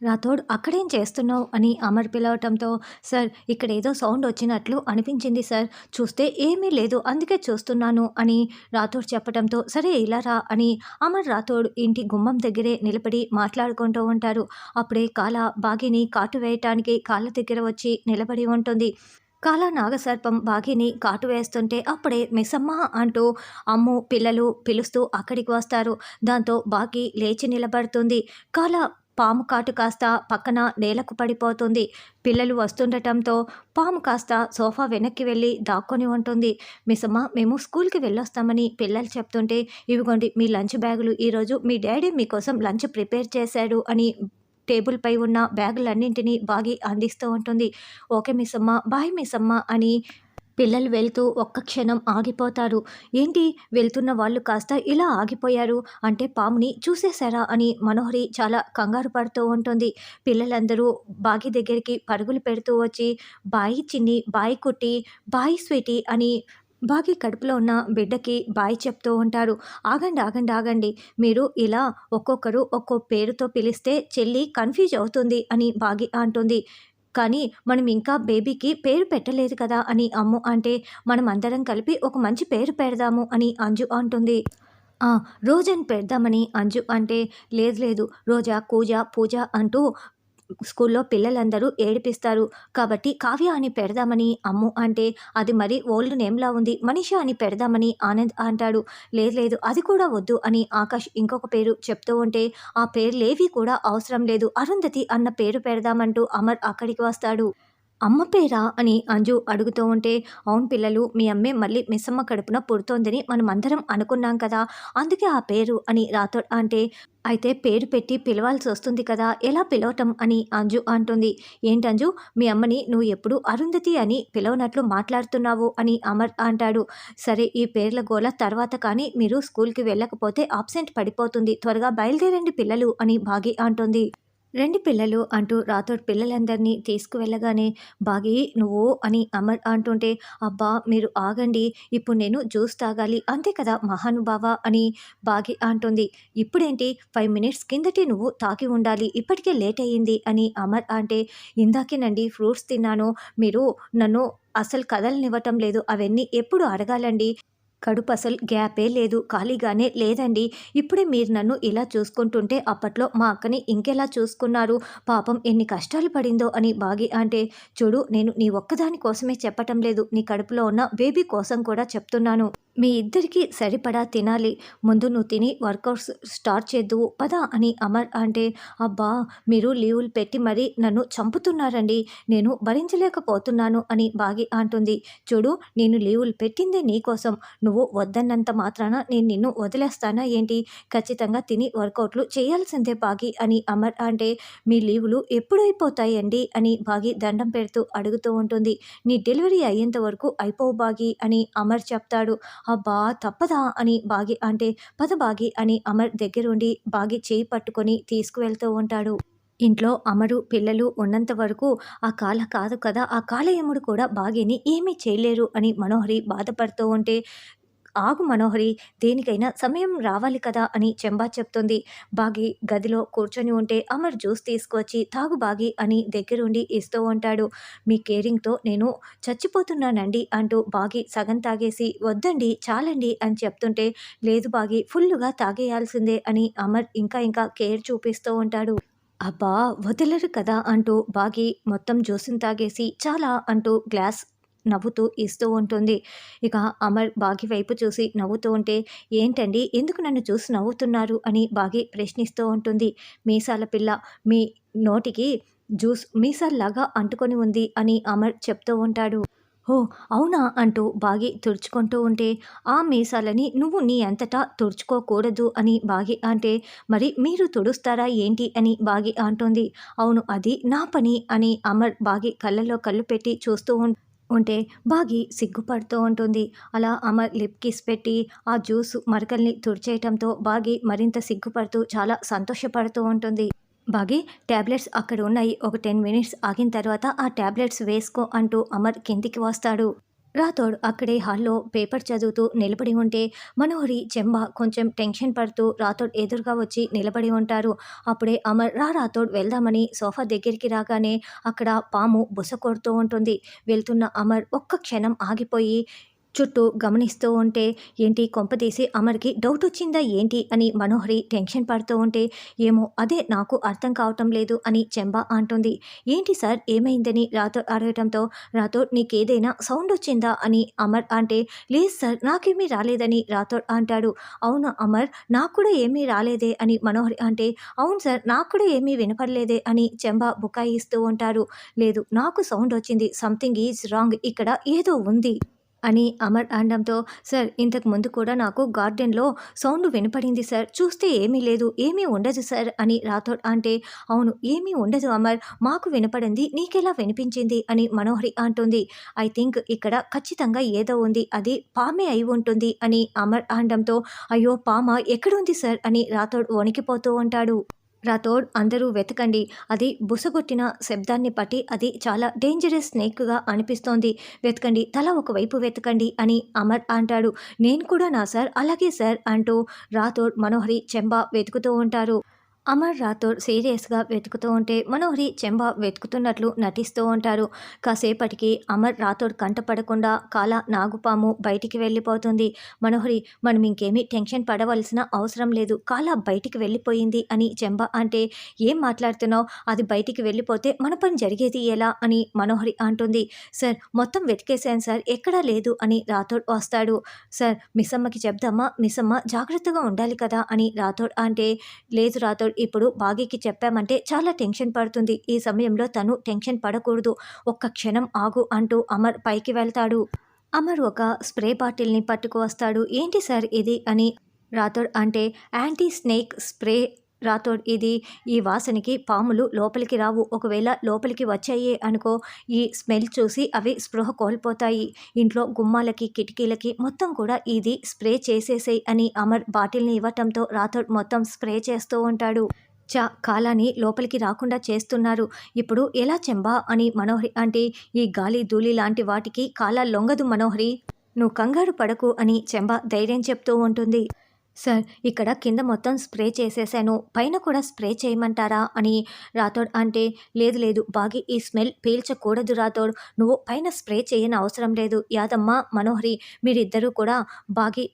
రాథోడ్ అక్కడేం చేస్తున్నావు? అని అమర్ పిలవటంతో సార్ ఇక్కడ ఏదో సౌండ్ వచ్చినట్లు అనిపించింది సార్. చూస్తే ఏమీ లేదు అందుకే చూస్తున్నాను అని రాథోడ్ చెప్పడంతో సరే ఇలా రా అని అమర్ రాథోడ్ ఇంటి గుమ్మం దగ్గరే నిలబడి మాట్లాడుకుంటూ ఉంటారు. అప్పుడే కాల బాగిని కాటు వేయటానికి కాళ్ళ దగ్గర వచ్చి నిలబడి ఉంటుంది. కాల నాగసర్పం బాగిని కాటు వేస్తుంటే అప్పుడే మిస్సమ్మ అంటూ అమ్ము పిల్లలు పిలుస్తూ అక్కడికి వస్తారు. దాంతో బాగి లేచి నిలబడుతుంది. కాల పాము కాటు కాస్త పక్కన నేలకు పడిపోతుంది. పిల్లలు వస్తుండటంతో పాము కాస్త సోఫా వెనక్కి వెళ్ళి దాక్కొని ఉంటుంది. మిసమ్మ మేము స్కూల్కి వెళ్ళొస్తామని పిల్లలు చెప్తుంటే ఇవిగోండి మీ లంచ్ బ్యాగులు. ఈరోజు మీ డాడీ మీకోసం లంచ్ ప్రిపేర్ చేశాడు అని టేబుల్పై ఉన్న బ్యాగులన్నింటినీ బాగి అందిస్తూ ఉంటుంది. ఓకే మిస్సమ్మ బాయ్ మిస్సమ్మ అని పిల్లలు వెళ్తూ ఒక్క క్షణం ఆగిపోతారు. ఏంటి? వెళ్తున్న వాళ్ళు కాస్త ఇలా ఆగిపోయారు? అంటే పాముని చూసేశారా? అని మనోహరి చాలా కంగారు పడుతూ ఉంటుంది. పిల్లలందరూ బాగి దగ్గరికి పరుగులు పెడుతూ వచ్చి బాయి చిన్ని బాయి కుట్టి బాయి స్వీటీ అని బాగి కడుపులో ఉన్న బిడ్డకి బాయ్ చెప్తూ ఉంటారు. ఆగండి ఆగండి ఆగండి. మీరు ఇలా ఒక్కొక్కరు ఒక్కో పేరుతో పిలిస్తే చెల్లి కన్ఫ్యూజ్ అవుతుంది అని బాగి అంటుంది. కానీ మనం ఇంకా బేబీకి పేరు పెట్టలేదు కదా అని అమ్ము అంటే మనం అందరం కలిపి ఒక మంచి పేరు పెడదాము అని అంజు అంటుంది. రోజని పెడదామని అంజు అంటే లేదు లేదు రోజా కూజ పూజ అంటూ స్కూల్లో పిల్లలందరూ ఏడిపిస్తారు. కాబట్టి కావ్య అని పెడదామని అమ్ము అంటే అది మరి ఓల్డ్ నేమ్లా ఉంది మనిష అని పెడదామని ఆనంద్ అంటాడు. లేదు లేదు అది కూడా వద్దు అని ఆకాష్ ఇంకొక పేరు చెప్తూ ఉంటే ఆ పేర్లేవి కూడా అవసరం లేదు. అరుంధతి అన్న పేరు పెడదామంటూ అమర్ అక్కడికి వస్తాడు. అమ్మ పేరా అని అంజు అడుగుతూ ఉంటే అవును పిల్లలు మీ అమ్మే మళ్ళీ మిస్సమ్మ కడుపున పుడుతోందని మనం అందరం అనుకున్నాం కదా అందుకే ఆ పేరు అని రాథోడ్ అంటే అయితే పేరు పెట్టి పిలవాల్సి వస్తుంది కదా ఎలా పిలవటం అని అంజు అంటుంది. ఏంటంజు మీ అమ్మని నువ్వు ఎప్పుడు అరుంధతి అని పిలవనట్లు మాట్లాడుతున్నావు అని అమర్ అంటాడు. సరే ఈ పేర్ల గోల తర్వాత కానీ మీరు స్కూల్కి వెళ్ళకపోతే ఆబ్సెంట్ పడిపోతుంది త్వరగా బయలుదేరండి పిల్లలు అని భాగి అంటుంది. రెండు పిల్లలు అంటూ రాథోడ్ పిల్లలందరినీ తీసుకువెళ్ళగానే బాగి నువ్వు అని అమర్ అంటుంటే అబ్బా మీరు ఆగండి ఇప్పుడు నేను జ్యూస్ తాగాలి అంతే కదా మహానుభావ అని బాగి అంటుంది. ఇప్పుడేంటి? ఫైవ్ మినిట్స్ కిందటి నువ్వు తాకి ఉండాలి ఇప్పటికే లేట్ అయ్యింది అని అమర్ అంటే ఇందాకేనండి ఫ్రూట్స్ తిన్నాను మీరు నన్ను అసలు కదలనివ్వటం లేదు అవన్నీ ఎప్పుడు అడగాలండి? కడుపు అసలు గ్యాపే లేదు ఖాళీగానే లేదండి. ఇప్పుడే మీరు నన్ను ఇలా చూసుకుంటుంటే అప్పట్లో మా అక్కని ఇంకెలా చూసుకున్నారు? పాపం ఎన్ని కష్టాలు పడిందో అని బాగి అంటే చూడు నేను నీ ఒక్కదాని కోసమే చెప్పటం లేదు. నీ కడుపులో ఉన్న బేబీ కోసం కూడా చెప్తున్నాను. మీ ఇద్దరికి సరిపడా తినాలి. ముందు నువ్వు తిని వర్కౌట్స్ స్టార్ట్ చేద్దువు. పదా అని అమర్ అంటే అబ్బా మీరు లీవులు పెట్టి మరీ నన్ను చంపుతున్నారండి. నేను భరించలేకపోతున్నాను అని బాగి అంటుంది. చూడు నేను లీవులు పెట్టిందే నీకోసం. నువ్వు వద్దన్నంత మాత్రాన నేను నిన్ను వదిలేస్తానా ఏంటి? ఖచ్చితంగా తిని వర్కౌట్లు చేయాల్సిందే బాగి అని అమర్ అంటే మీ లీవులు ఎప్పుడైపోతాయండి అని బాగి దండం పెడుతూ అడుగుతూ ఉంటుంది. నీ డెలివరీ అయ్యేంత వరకు అయిపోవు బాగి అని అమర్ చెప్తాడు. అబ్బా తప్పదా అని బాగి అంటే పద బాగి అని అమర్ దగ్గరుండి బాగి చేయి పట్టుకొని తీసుకువెళ్తూ ఉంటాడు. ఇంట్లో అమరు పిల్లలు ఉన్నంత వరకు ఆ కాల కాదు కదా ఆ కాలయముడు కూడా బాగిని ఏమీ చేయలేరు అని మనోహరి బాధపడుతూ ఉంటే ఆగు మనోహరి దేనికైనా సమయం రావాలి కదా అని చెంబా చెప్తుంది. బాగి గదిలో కూర్చొని ఉంటే అమర్ జ్యూస్ తీసుకొచ్చి తాగు బాగి అని దగ్గరుండి ఇస్తూ ఉంటాడు. మీ కేరింగ్తో నేను చచ్చిపోతున్నానండి అంటూ బాగి సగం తాగేసి వద్దండి చాలండి అని చెప్తుంటే లేదు బాగి ఫుల్లుగా తాగేయాల్సిందే అని అమర్ ఇంకా ఇంకా కేర్ చూపిస్తూ ఉంటాడు. అబ్బా వదిలరు కదా అంటూ బాగి మొత్తం జ్యూస్ని తాగేసి చాలా అంటూ గ్లాస్ నవ్వుతూ ఇస్తూ ఉంటుంది. ఇక అమర్ బాగి వైపు చూసి నవ్వుతూ ఉంటే ఏంటండి? ఎందుకు నన్ను చూసి నవ్వుతున్నారు? అని బాగి ప్రశ్నిస్తూ ఉంటుంది. మీసాల పిల్ల మీ నోటికి జ్యూస్ మీసాల్లాగా అంటుకొని ఉంది అని అమర్ చెప్తూ ఉంటాడు. ఓ అవునా? అంటూ బాగి తుడుచుకుంటూ ఉంటే ఆ మీసాలని నువ్వు నీ అంతటా తుడుచుకోకూడదు అని బాగి అంటే మరి మీరు తుడుస్తారా ఏంటి? అని బాగి అంటుంది. అవును అది నా పని అని అమర్ బాగి కళ్ళలో కళ్ళు పెట్టి చూస్తూ ఉం ఉంటే బాగి సిగ్గుపడుతూ ఉంటుంది. అలా అమర్ లిప్ కిస్ పెట్టి ఆ జ్యూస్ మరకల్ని తుడిచేయటంతో బాగి మరింత సిగ్గుపడుతూ చాలా సంతోషపడుతూ ఉంటుంది. బాగి ట్యాబ్లెట్స్ అక్కడ ఉన్నాయి ఒక టెన్ మినిట్స్ ఆగిన తర్వాత ఆ ట్యాబ్లెట్స్ వేసుకో అంటూ అమర్ కిందికి వస్తాడు. రాథోడ్ అక్కడే హాల్లో పేపర్ చదువుతూ నిలబడి ఉంటే మనోహరి చెంబ కొంచెం టెన్షన్ పడుతూ రాథోడ్ ఎదురుగా వచ్చి నిలబడి ఉంటారు. అప్పుడే అమర్ రా రాథోడ్ వెళ్దామని సోఫా దగ్గరికి రాగానే అక్కడ పాము బుస కొడుతూ ఉంటుంది. వెళ్తున్న అమర్ ఒక్క క్షణం ఆగిపోయి చుట్టూ గమనిస్తూ ఉంటే ఏంటి కొంపదీసి అమర్కి డౌట్ వచ్చిందా ఏంటి అని మనోహరి టెన్షన్ పడుతూ ఉంటే ఏమో అదే నాకు అర్థం కావటం లేదు అని చెంబా అంటుంది. ఏంటి సార్ ఏమైందని రాతో అడగటంతో రాథోడ్ నీకేదైనా సౌండ్ వచ్చిందా అని అమర్ అంటే లేదు సార్ నాకేమీ రాలేదని రాథోడ్ అంటాడు. అవును అమర్ నాకు కూడా ఏమీ రాలేదే అని మనోహరి అంటే అవును సార్ నాకు కూడా ఏమీ వినపడలేదే అని చెంబా బుకాయిస్తూ ఉంటారు లేదు నాకు సౌండ్ వచ్చింది సంథింగ్ ఈజ్ రాంగ్ ఇక్కడ ఏదో ఉంది. అని అమర్ అనడంతో సార్ ఇంతకు ముందు కూడా నాకు గార్డెన్లో సౌండ్ వినపడింది సార్. చూస్తే ఏమీ లేదు ఏమీ ఉండదు సార్ అని రాథోడ్ అంటే అవును ఏమీ ఉండదు అమర్. మాకు వినపడింది నీకెలా వినిపించింది అని మనోహరి అంటుంది. ఐ థింక్ ఇక్కడ ఖచ్చితంగా ఏదో ఉంది అది పామే అయి ఉంటుంది అని అమర్ అనడంతో అయ్యో పామ ఎక్కడుంది సార్ అని రాథోడ్ వణికిపోతూ ఉంటాడు. రాథోడ్ అందరూ వెతకండి. అది బుసగొట్టిన శబ్దాన్ని బట్టి అది చాలా డేంజరస్ స్నేక్గా అనిపిస్తోంది. వెతకండి తల ఒకవైపు వెతకండి అని అమర్ అంటాడు. నేను కూడా నా సార్ అలాగే సార్ అంటూ రాథోడ్ మనోహరి చెంబా వెతుకుతూ ఉంటారు. అమర్ రాథోడ్ సీరియస్గా వెతుకుతూ ఉంటే మనోహరి చెంబ వెతుకుతున్నట్లు నటిస్తూ ఉంటారు. కాసేపటికి అమర్ రాథోడ్ కంటపడకుండా కాల నాగుపాము బయటికి వెళ్ళిపోతుంది. మనోహరి మనం ఇంకేమీ టెన్షన్ పడవలసిన అవసరం లేదు. కాల బయటికి వెళ్ళిపోయింది అని చెంబ అంటే ఏం మాట్లాడుతున్నావు? అది బయటికి వెళ్ళిపోతే మన పని జరిగేది ఎలా? అని మనోహరి అంటుంది. సార్ మొత్తం వెతికేశాను సార్. ఎక్కడా లేదు అని రాథోడ్ వస్తాడు. సార్ మిస్సమ్మకి చెప్దామా? మిస్సమ్మ జాగ్రత్తగా ఉండాలి కదా? అని రాథోడ్ అంటే లేదు రాథోడ్. ఇప్పుడు బాగీకి చెప్పామంటే చాలా టెన్షన్ పడుతుంది. ఈ సమయంలో తను టెన్షన్ పడకూడదు. ఒక్క క్షణం ఆగు అంటూ అమర్ పైకి వెళ్తాడు. అమర్ ఒక స్ప్రే బాటిల్ని పట్టుకు వస్తాడు. ఏంటి సార్ ఇది? అని రాథోడ్ అంటే యాంటీ స్నేక్ స్ప్రే రాథోడ్ ఇది ఈ వాసనకి పాములు లోపలికి రావు. ఒకవేళ లోపలికి వచ్చాయి అనుకో ఈ స్మెల్ చూసి అవి స్పృహ కోల్పోతాయి. ఇంట్లో గుమ్మాలకి కిటికీలకి మొత్తం కూడా ఇది స్ప్రే చేసేసేయి అని అమర్ బాటిల్ని ఇవ్వటంతో రాథోడ్ మొత్తం స్ప్రే చేస్తూ ఉంటాడు. చా కాలాన్ని లోపలికి రాకుండా చేస్తున్నారు. ఇప్పుడు ఎలా చెంబా అని మనోహరి అంటే ఈ గాలి ధూళి లాంటి వాటికి కాలా లొంగదు మనోహరి. నువ్వు కంగారు పడకు అని చెంబా ధైర్యం చెప్తూ ఉంటుంది. సార్ ఇక్కడ కింద మొత్తం స్ప్రే చేసేసాను. పైన కూడా స్ప్రే చేయమంటారా? అని రాథోడ్ అంటే లేదు లేదు బాగి ఈ స్మెల్ పీల్చకూడదు రాథోడ్. నువ్వు పైన స్ప్రే చేయని అవసరం లేదు. యాదమ్మ మనోహరి మీరిద్దరూ కూడా బాగి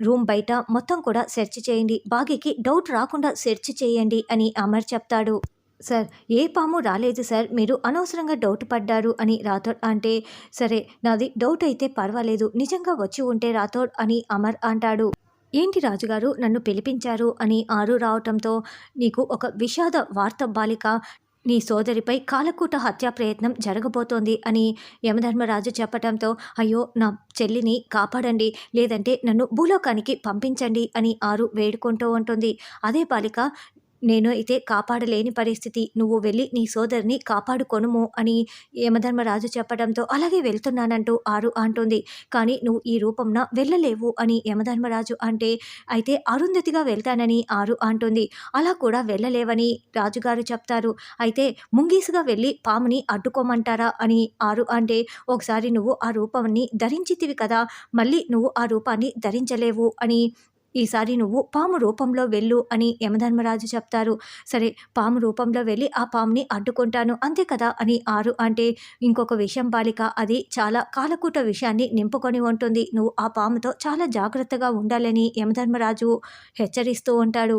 రూమ్ బయట మొత్తం కూడా సెర్చ్ చేయండి. బాగికి డౌట్ రాకుండా సెర్చ్ చేయండి అని అమర్ చెప్తాడు. సార్ ఏ పాము రాలేదు సార్. మీరు అనవసరంగా డౌట్ పడ్డారు అని రాథోడ్ అంటే సరే నాది డౌట్ అయితే పర్వాలేదు. నిజంగా వచ్చి ఉంటే రాథోడ్ అని అమర్ అంటాడు. ఏంటి రాజుగారు నన్ను పిలిపించారు అని ఆరు రావటంతో నీకు ఒక విషాద వార్త బాలిక నీ సోదరిపై కాలకూట హత్యా ప్రయత్నం జరగబోతోంది అని యమధర్మరాజు చెప్పటంతో అయ్యో నా చెల్లిని కాపాడండి లేదంటే నన్ను భూలోకానికి పంపించండి అని ఆరు వేడుకుంటూ ఉంటుంది. అదే బాలిక నేను అయితే కాపాడలేని పరిస్థితి. నువ్వు వెళ్ళి నీ సోదరిని కాపాడుకొనుము అని యమధర్మరాజు చెప్పడంతో అలాగే వెళ్తున్నానంటూ ఆరు అంటుంది. కానీ నువ్వు ఈ రూపంన వెళ్ళలేవు అని యమధర్మరాజు అంటే అయితే అరుంధతిగా వెళ్తానని ఆరు అంటుంది. అలా కూడా వెళ్ళలేవని రాజుగారు చెప్తారు. అయితే ముంగీసుగా వెళ్ళి పాముని అడ్డుకోమంటారా అని ఆరు అంటే ఒకసారి నువ్వు ఆ రూపాన్ని ధరించితివి కదా మళ్ళీ నువ్వు ఆ రూపాన్ని ధరించలేవు అని ఈసారి నువ్వు పాము రూపంలో వెళ్ళు అని యమధర్మరాజు చెప్తారు. సరే పాము రూపంలో వెళ్ళి ఆ పాముని అడ్డుకుంటాను అంతే కదా అని ఆరు అంటే ఇంకొక విషయం బాలిక అది చాలా కాలకూట విషయాన్ని నింపుకొని ఉంటుంది. నువ్వు ఆ పాముతో చాలా జాగ్రత్తగా ఉండాలని యమధర్మరాజు హెచ్చరిస్తూ ఉంటాడు.